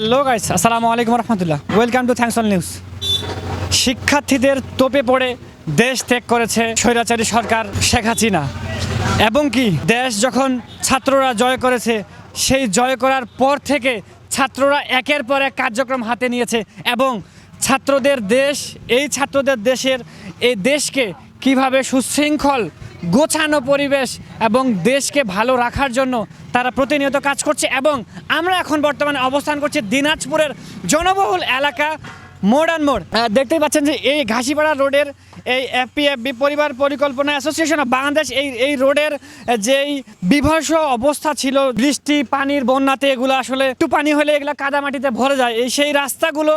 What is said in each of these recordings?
Hello guys আসসালামু আলাইকুম রহমতুল্লাহ welcome to thanks on news শিক্ষার্থীদের তোপে পড়ে দেশ ত্যাগ করেছে স্বৈরাচারী সরকার শেখ হাসিনা। এবং কি, দেশ যখন ছাত্ররা জয় করেছে, সেই জয় করার পর থেকে ছাত্ররা একের পর এক কার্যক্রম হাতে নিয়েছে। এবং ছাত্রদের দেশ, এই ছাত্রদের দেশের, এই দেশকে কীভাবে সুশৃঙ্খল গোছানো পরিবেশ এবং দেশকে ভালো রাখার জন্য তারা প্রতিনিয়ত কাজ করছে এবং আমরা এখন বর্তমানে অবস্থান করছি দিনাজপুরের জনবহুল এলাকা মোডার্ন মোড়। দেখতেই পাচ্ছেন যে এই ঘাসিপাড়া রোডের এই এফপিএফবি পরিবার পরিকল্পনা অ্যাসোসিয়েশন অফ বাংলাদেশ এই এই রোডের যেই বিভৎস অবস্থা ছিল, বৃষ্টি, পানির বন্যাতে এগুলো আসলে একটু পানি হলে এগুলো কাদামাটিতে ভরে যায়। এই সেই রাস্তাগুলো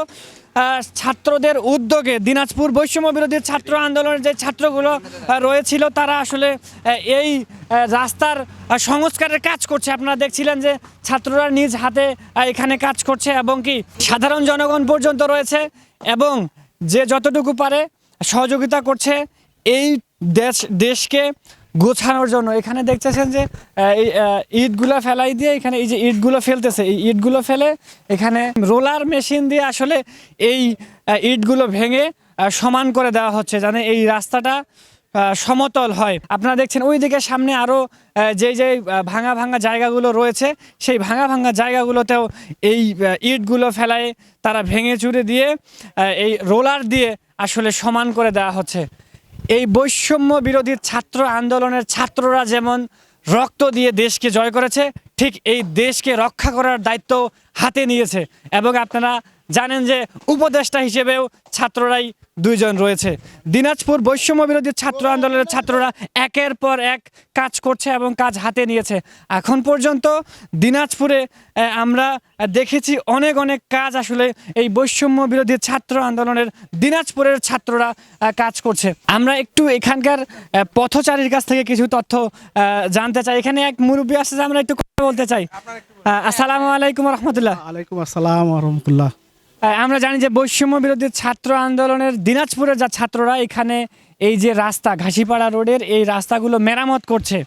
ছাত্রদের উদ্যোগে দিনাজপুর বৈষম্য বিরোধী ছাত্র আন্দোলনের যে ছাত্রগুলো রয়েছিল, তারা আসলে এই রাস্তার সংস্কারের কাজ করছে। আপনারা দেখছিলেন যে ছাত্ররা নিজ হাতে এখানে কাজ করছে এবং কি সাধারণ জনগণ পর্যন্ত রয়েছে এবং যে যতটুকু পারে সহযোগিতা করছে। এই দেশ, দেশকে গোছানোর জন্য। এখানে দেখতেছেন যে এই ইটগুলো ফেলাই দিয়ে এখানে এই যে ইটগুলো ফেলতেছে, এই ইটগুলো ফেলে এখানে রোলার মেশিন দিয়ে আসলে এই ইটগুলো ভেঙে সমান করে দেওয়া হচ্ছে জানে এই রাস্তাটা সমতল হয়। আপনারা দেখছেন ওই দিকে সামনে আরও যে যে ভাঙা ভাঙা জায়গাগুলো রয়েছে, সেই ভাঙা ভাঙা জায়গাগুলোতেও এই ইটগুলো ফেলায় তারা ভেঙে চুরে দিয়ে এই রোলার দিয়ে আসলে সমান করে দেওয়া হচ্ছে। এই বৈষম্য বিরোধী ছাত্র আন্দোলনের ছাত্ররা যেমন রক্ত দিয়ে দেশকে জয় করেছে, ঠিক এই দেশকে রক্ষা করার দায়িত্ব হাতে নিয়েছে। এবং আপনারা জানেন যে উপদেষ্টা হিসেবেও ছাত্ররাই দুইজন রয়েছে। দিনাজপুর বৈষম্য বিরোধী ছাত্র আন্দোলনের ছাত্ররা একের পর এক কাজ করছে এবং কাজ হাতে নিয়েছে। এখন পর্যন্ত দিনাজপুরে আমরা দেখেছি অনেক অনেক কাজ আসলে এই বৈষম্য বিরোধী ছাত্র আন্দোলনের দিনাজপুরের ছাত্ররা কাজ করছে। আমরা একটু এখানকার পথচারীর কাছ থেকে কিছু তথ্য আহ, জানতে চাই। এখানে এক মুরব্বী আসছে যে আমরা একটু কথা বলতে চাই। আসসালামু আলাইকুম রহমতুল্লাহ। আলাইকুম আসসালাম রহমতুল্লাহ। আমরা জানি যে বৈষম্য বিরোধী ছাত্র আন্দোলনের দিনাজপুরের যা ছাত্ররা এখানে এই যে রাস্তা ঘাসিপাড়া রোডের এই রাস্তাগুলো মেরামত করছে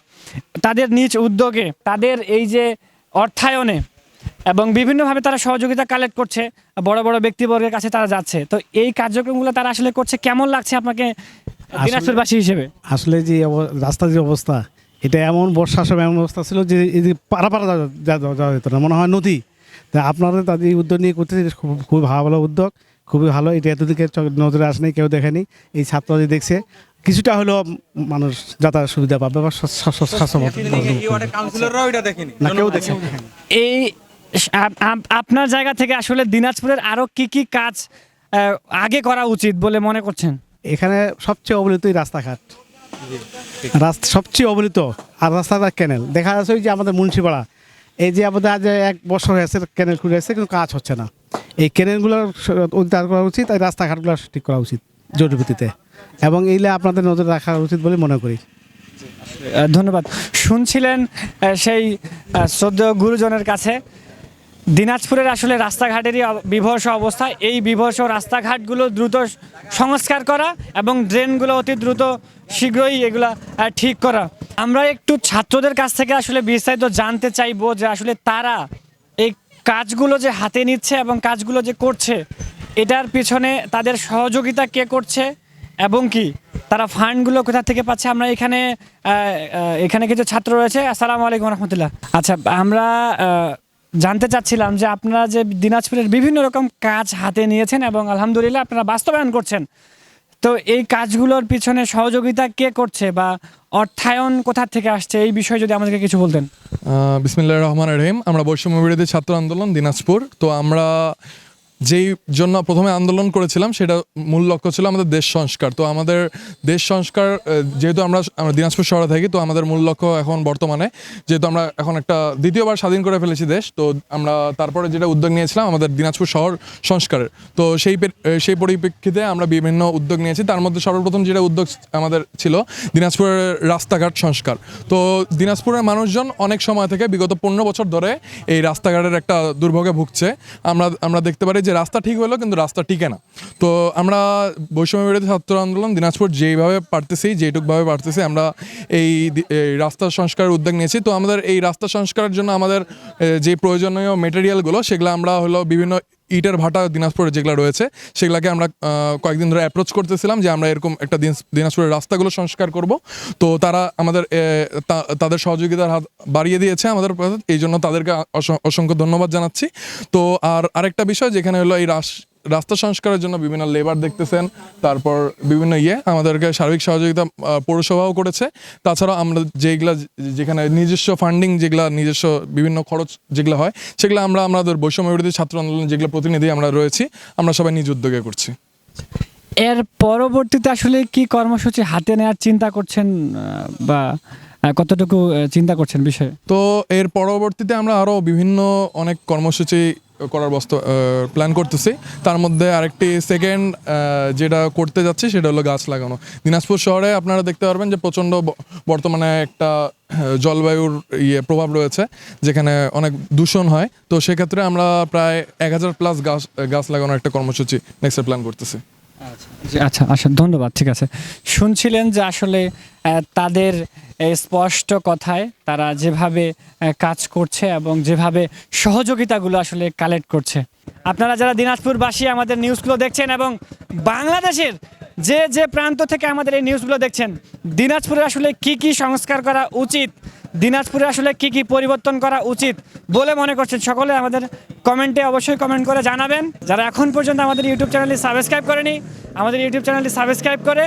তাদের নিজ উদ্যোগে তাদের এই যে অর্থায়নে এবং বিভিন্নভাবে তারা সহযোগিতা কালেক্ট করছে বড় বড় ব্যক্তিবর্গের কাছে তারা যাচ্ছে। তো এই কার্যক্রমগুলো তারা আসলে করছে কেমন লাগছে আপনাকে দিনাজপুরবাসী হিসেবে? আসলে যে রাস্তার যে অবস্থা এটা এমন বর্ষার সময় এমন অবস্থা ছিল যে পাড়া যাওয়া- যেত না। মনে হয় নদী আপনারা তাদের এই উদ্যোগ নিয়ে করতেছে খুব খুবই ভালো ভালো উদ্যোগ খুবই ভালো। এটা এতদিকে চোখ- নজরে আসেনি কেউ দেখেনি। এই ছাত্রদের দেখছে কিছুটা হলেও মানুষ যাতায়াত সুবিধা পাবে বা এই আপ- আপ- আপনার জায়গা থেকে আসলে দিনাজপুরের আরও কি কি কাজ আগে করা উচিত বলে মনে করছেন? এখানে সবচেয়ে অবহেলিত এই রাস্তাঘাট। রাস্তা সবচেয়ে অবহেলিত আর রাস্তাঘাট ক্যানেল দেখা যাচ্ছে ওই যে আমাদের মুন্সিপাড়া এই যে আমাদের আজ এক বছর হয়েছে ক্যানেল খুলে আসছে কিন্তু কাজ হচ্ছে না। এই ক্যানেলগুলো উদ্ধার করা উচিত আর রাস্তাঘাটগুলো ঠিক করা উচিত জরুরি এবং এইলে আপনাদের নজরে রাখা উচিত বলে মনে করি। ধন্যবাদ। শুনছিলেন সেই শ্রদ্ধ গুরুজনের কাছে। দিনাজপুরের আসলে রাস্তাঘাটেরই বিভৎস অবস্থা। এই বিভৎস রাস্তাঘাটগুলো দ্রুত সংস্কার করা এবং ড্রেনগুলো অতি দ্রুত শীঘ্রই এগুলা ঠিক করা। আমরা একটু ছাত্রদের কাছ থেকে আসলে বিস্তারিত জানতে চাইব যে আসলে তারা এই কাজগুলো যে হাতে নিচ্ছে এবং কাজগুলো যে করছে, এটার পিছনে তাদের সহযোগিতা কে করছে এবং কি? তারা ফান্ডগুলো কোথা থেকে পাচ্ছে? আমরা এখানে এখানে কিছু ছাত্র রয়েছে। আসসালামু আলাইকুম রহমতুল্লাহ। আচ্ছা আমরা জানতে চাচ্ছিলাম যে আপনারা যে দিনাজপুরের বিভিন্ন রকম কাজ হাতে নিয়েছেন এবং আলহামদুলিল্লাহ আপনারা বাস্তবায়ন করছেন। তো এই কাজগুলোর পিছনে সহযোগিতা কে করছে বা অর্থায়ন কোথা থেকে আসছে? এই বিষয়ে যদি আমাদেরকে কিছু বলতেন। বিসমিল্লাহ রহমান রহিম। আমরা বৈষম্য বিরোধী ছাত্র আন্দোলন দিনাজপুর। তো আমরা যেই জন্য প্রথমে আন্দোলন করেছিলাম, সেটা মূল লক্ষ্য ছিল আমাদের দেশ সংস্কার। তো আমাদের দেশ সংস্কার যেহেতু আমরা আমরা দিনাজপুর শহরে থাকি, তো আমাদের মূল লক্ষ্য এখন বর্তমানে, যেহেতু আমরা এখন একটা দ্বিতীয়বার স্বাধীন করে ফেলেছি দেশ, তো আমরা তারপরে যেটা উদ্যোগ নিয়েছিলাম আমাদের দিনাজপুর শহর সংস্কারের। তো সেই সেই পরিপ্রেক্ষিতে আমরা বিভিন্ন উদ্যোগ নিয়েছি, তার মধ্যে সর্বপ্রথম যেটা উদ্যোগ আমাদের ছিল দিনাজপুরের রাস্তাঘাট সংস্কার। তো দিনাজপুরের মানুষজন অনেক সময় থেকে বিগত পনেরো বছর ধরে এই রাস্তাঘাটের একটা দুর্ভোগে ভুগছে। আমরা আমরা দেখতে পারি যে রাস্তা ঠিক হলো, কিন্তু রাস্তা টিকে না। তো আমরা বৈষম্য বিরোধী ছাত্র আন্দোলন দিনাজপুর যেইভাবে পারতেছি যেটুকভাবে পারতেছি, আমরা এই এই রাস্তা সংস্কারের উদ্যোগ নিয়েছি। তো আমাদের এই রাস্তা সংস্কারের জন্য আমাদের যে প্রয়োজনীয় মেটেরিয়ালগুলো সেগুলো আমরা হলো বিভিন্ন ইটের ভাটা দিনাজপুরে যেগুলো রয়েছে, সেগুলোকে আমরা কয়েকদিন ধরে অ্যাপ্রোচ করতেছিলাম যে আমরা এরকম একটা দিনাজ- দিনাজপুরের রাস্তাগুলো সংস্কার করব। তো তারা আমাদের তাদের সহযোগিতার হাত বাড়িয়ে দিয়েছে আমাদের এই জন্য তাদেরকে অসংখ্য ধন্যবাদ জানাচ্ছি। তো আর আরেকটা বিষয় যেখানে হলো এই রাস রাস্তা সংস্কারের জন্য বিভিন্ন লেবার দেখতেছেন তারপর বিভিন্ন ইয়ে আমাদেরকে সার্বিক সহযোগিতা পৌরসভাও করেছে। তাছাড়া আমরা যেগুলা যেখানে নিজস্ব ফান্ডিং যেগুলা নিজস্ব বিভিন্ন খরচ যেগুলো হয় সেগুলো আমরা আমাদের বৈষম্য বিরোধী ছাত্র আন্দোলন যেগুলো প্রতিনিধি আমরা রয়েছি আমরা সবাই নিজ উদ্যোগে করছি। এর পরবর্তীতে আসলে কি কর্মসূচি হাতে নেওয়ার চিন্তা করছেন বা কতটুকু চিন্তা করছেন বিষয়ে? তো এর পরবর্তীতে আমরা আরও বিভিন্ন অনেক কর্মসূচি করার বস্তু প্ল্যান করতেছি। তার মধ্যে আরেকটি সেকেন্ড যেটা করতে যাচ্ছি সেটা হলো গাছ লাগানো। দিনাজপুর শহরে আপনারা দেখতে পারবেন যে প্রচণ্ড বর্তমানে একটা জলবায়ুর ইয়ে প্রভাব রয়েছে, যেখানে অনেক দূষণ হয়। তো সেক্ষেত্রে আমরা প্রায় এক হাজার প্লাস গাছ গাছ লাগানোর একটা কর্মসূচি নেক্সট প্ল্যান করতেছি। আচ্ছা। আচ্ছা ধন্যবাদ, ঠিক আছে। শুনছিলেন যে আসলে তাদের স্পষ্ট কথায় তারা যেভাবে কাজ করছে এবং যেভাবে সহযোগিতাগুলো আসলে কালেক্ট করছে। আপনারা যারা দিনাজপুরবাসী আমাদের নিউজগুলো দেখছেন এবং বাংলাদেশের যে যে প্রান্ত থেকে আমাদের এই নিউজগুলো দেখছেন, দিনাজপুরে আসলে কি কি সংস্কার করা উচিত দিনাজপুরে আসলে কি কি পরিবর্তন করা উচিত বলে মনে করছেন সকলে, আমাদের কমেন্টে অবশ্যই কমেন্ট করে জানাবেন। যারা এখন পর্যন্ত আমাদের ইউটিউব চ্যানেলটি সাবস্ক্রাইব করেনি, আমাদের ইউটিউব চ্যানেলটি সাবস্ক্রাইব করে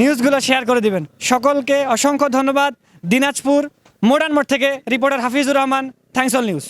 নিউজগুলো শেয়ার করে দিবেন। সকলকে অসংখ্য ধন্যবাদ। দিনাজপুর মোডান মোড় থেকে reporter Hafizur Rahman, thanks all news.